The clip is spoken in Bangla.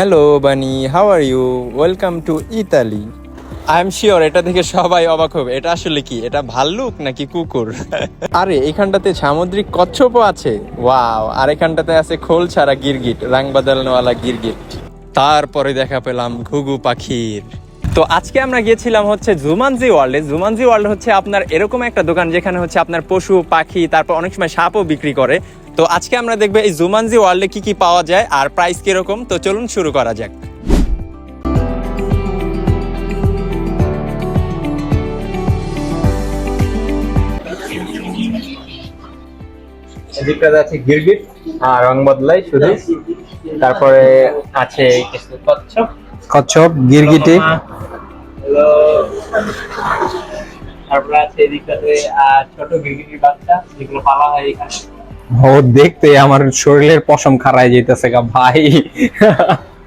Hello Bani how are you welcome to Italy I am sure এটা দেখে সবাই অবাক হবে। এটা আসলে কি? এটা ভাল্লুক নাকি কুকুর? আরে এখানটাতে সামুদ্রিক কচ্ছপও আছে। ওয়াও আর এখানটাতে আছে খোল ছাড়া গিরগিট রাং বাদালনওয়ালা গিরগিট। তারপরে দেখা পেলাম ঘুঘু পাখির। তো আজকে আমরা গিয়েছিলাম হচ্ছে জুমানজি ওয়ার্ল্ডে জুমানজি ওয়ার্ল্ড হচ্ছে আপনার এরকম একটা দোকান যেখানে হচ্ছে আপনার পশু পাখি তারপর অনেক সময় সাপও বিক্রি করে। তো আজকে আমরা দেখব এই জুমানজি ওয়ার্ল্ডে কি কি পাওয়া যায় আর প্রাইস কীরকম? তো চলুন শুরু করা যাক। এদিকটাতে আছে গিরগিট আর রং বদলাই শুধু। তারপরে আছে কচ্ছপ। কচ্ছপ গিরগিটি। তারপরে আছে এদিকটাতে ছোট গিরগিটির বাচ্চা যেগুলো পালা হয় এখানে। ও দেখতে আমার শরীরের পশম খারায় যেতেছে গা ভাই।